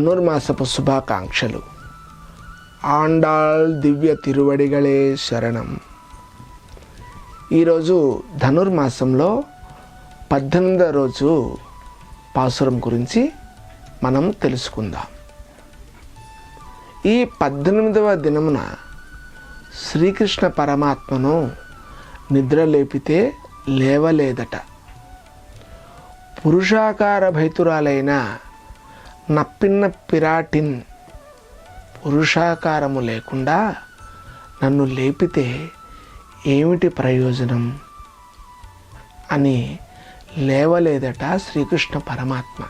ధనుర్మాసపు శుభాకాంక్షలు. ఆండాళ్ దివ్య తిరువడిగలే శరణం. ఈరోజు ధనుర్మాసంలో పద్దెనిమిదో రోజు పాసురం గురించి మనం తెలుసుకుందాం. ఈ పద్దెనిమిదవ దినమున శ్రీకృష్ణ పరమాత్మను నిద్ర లేపితే లేవలేదట. పురుషాకార భైతురాలైన నప్పిన్న పిరాటిన్ పురుషాకారము లేకుండా నన్ను లేపితే ఏమిటి ప్రయోజనం? అని లేవలేదట శ్రీకృష్ణ పరమాత్మ.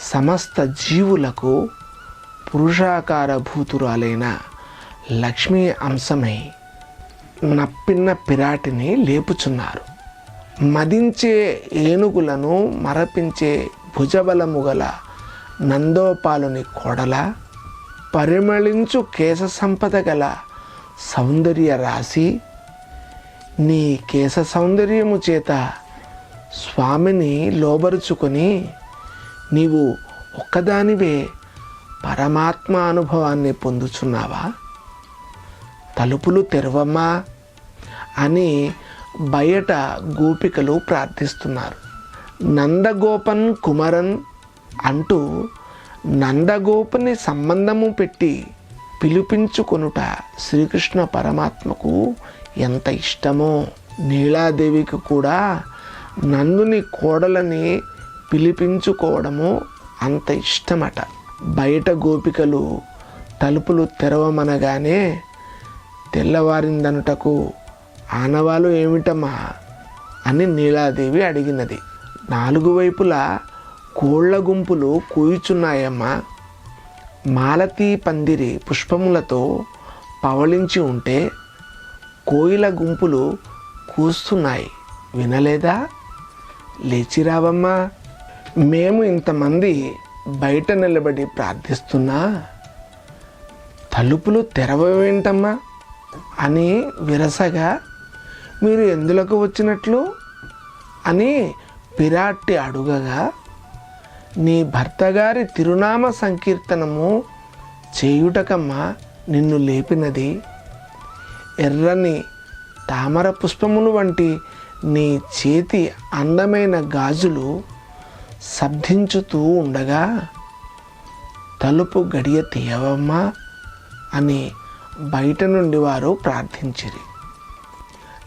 సమస్త జీవులకు పురుషాకార భూతురాలైన లక్ష్మీ అంశమై నప్పిన్న పిరాటిని లేపుచున్నారు. మదించే ఏనుగులను మరపించే భుజబలము గల నందోపాలుని కొడల పరిమళించు కేశ సంపద గల సౌందర్య రాశి నీ కేశ సౌందర్యము చేత స్వామిని లోబరుచుకొని నీవు ఒక్కదానివే పరమాత్మ అనుభవాన్ని పొందుచున్నావా? తలుపులు తెరవమ్మా అని బయట గోపికలు ప్రార్థిస్తున్నారు. నందగోపన్ కుమరన్ అంటూ నందగోపుని సంబంధము పెట్టి పిలిపించుకొనుట శ్రీకృష్ణ పరమాత్మకు ఎంత ఇష్టమో. నీలాదేవికి కూడా నందుని కోడలని పిలిపించుకోవడము అంత ఇష్టమట. బయట గోపికలు తలుపులు తెరవమనగానే తెల్లవారిందనుటకు ఆనవాలు ఏమిటమ్మా అని నీలాదేవి అడిగినది. నాలుగు వైపులా కోళ్ళ గుంపులు కూయుచున్నాయమ్మా మాలతీ పందిరి పుష్పములతో పవళించి ఉంటే కోయిల గుంపులు కూస్తున్నాయి. వినలేదా? లేచిరావమ్మా మేము ఇంతమంది బయట నిలబడి ప్రార్థిస్తున్నా? తలుపులు తెరవేంటమ్మా అని విరసగా మీరు ఎందులకు వచ్చినట్లు? అని పిరాట్టి అడుగగా నీ భర్తగారి తిరునామ సంకీర్తనము చేయుటకమ్మా నిన్ను లేపినది. ఎర్రని తామర పుష్పములు వంటి నీ చేతి అందమైన గాజులు శబ్దించుతూ ఉండగా తలుపు గడియ తీయవమ్మా అని బయట నుండి వారు ప్రార్థించిరి.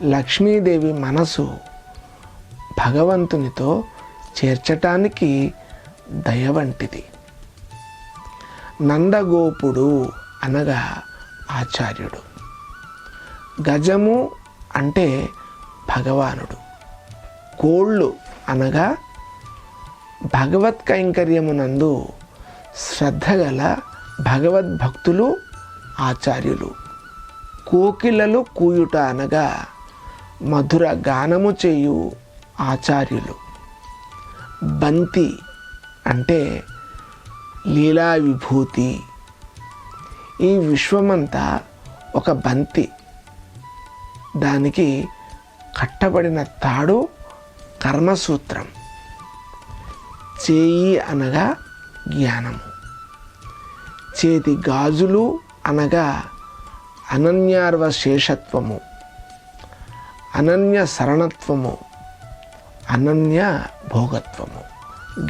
లక్ష్మీదేవి మనసు భగవంతునితో చేర్చటానికి దయ వంటిది. నందగోపుడు అనగా ఆచార్యుడు. గజము అంటే భగవానుడు. కోళ్ళు అనగా భగవత్ కైంకర్యమునందు శ్రద్ధగల భగవద్భక్తులు ఆచార్యులు. కోకిలలు కూయుట అనగా మధుర గానము చేయు ఆచార్యులు. బంతి అంటే లీలా విభూతి. ఈ విశ్వమంతా ఒక బంతి. దానికి కట్టబడిన తాడు కర్మసూత్రం. చేయి అనగా జ్ఞానము. చేతి గాజులు అనగా అనన్యార్వ శేషత్వము అనన్య శరణత్వము. అనన్య భోగత్వము.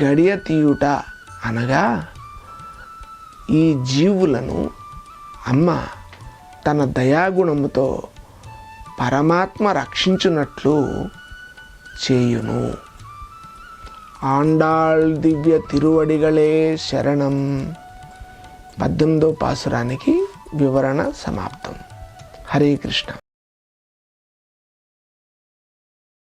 గడియ తీయుట అనగా ఈ జీవులను అమ్మ తన దయాగుణముతో పరమాత్మ రక్షించున్నట్లు చేయును. ఆండాళ్ దివ్య తిరువడిగలే శరణం. పద్దెనిమిదో పాసురానికి వివరణ సమాప్తం. హరే కృష్ణ.